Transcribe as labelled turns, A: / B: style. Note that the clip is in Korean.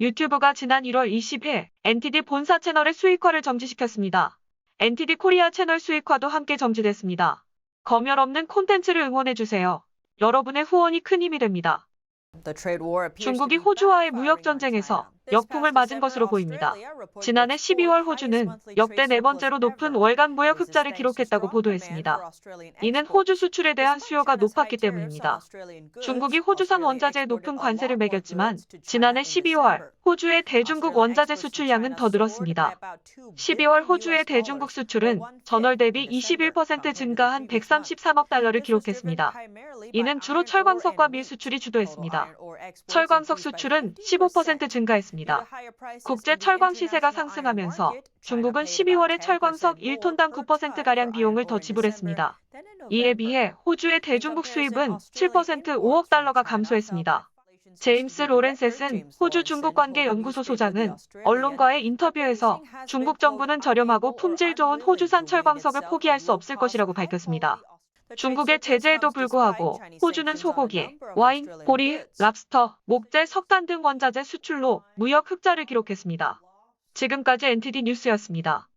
A: 유튜브가 지난 1월 20일 NTD 본사 채널의 수익화를 정지시켰습니다. NTD 코리아 채널 수익화도 함께 정지됐습니다. 검열 없는 콘텐츠를 응원해주세요. 여러분의 후원이 큰 힘이 됩니다. 중국이 호주와의 무역 전쟁에서 역풍을 맞은 것으로 보입니다. 지난해 12월 호주는 역대 네 번째로 높은 월간 무역 흑자를 기록했다고 보도했습니다. 이는 호주 수출에 대한 수요가 높았기 때문입니다. 중국이 호주산 원자재에 높은 관세를 매겼지만 지난해 12월 호주의 대중국 원자재 수출량은 더 늘었습니다. 12월 호주의 대중국 수출은 전월 대비 21% 증가한 133억 달러를 기록했습니다. 이는 주로 철광석과 밀 수출이 주도했습니다. 철광석 수출은 15% 증가했습니다. 국제 철광 시세가 상승하면서 중국은 12월에 철광석 1톤당 9%가량 비용을 더 지불했습니다. 이에 비해 호주의 대중국 수입은 7% 5억 달러가 감소했습니다. 제임스 로렌셋은 호주 중국 관계 연구소 소장은 언론과의 인터뷰에서 중국 정부는 저렴하고 품질 좋은 호주산 철광석을 포기할 수 없을 것이라고 밝혔습니다. 중국의 제재에도 불구하고 호주는 소고기, 와인, 보리, 랍스터, 목재, 석탄 등 원자재 수출로 무역 흑자를 기록했습니다. 지금까지 NTD 뉴스였습니다.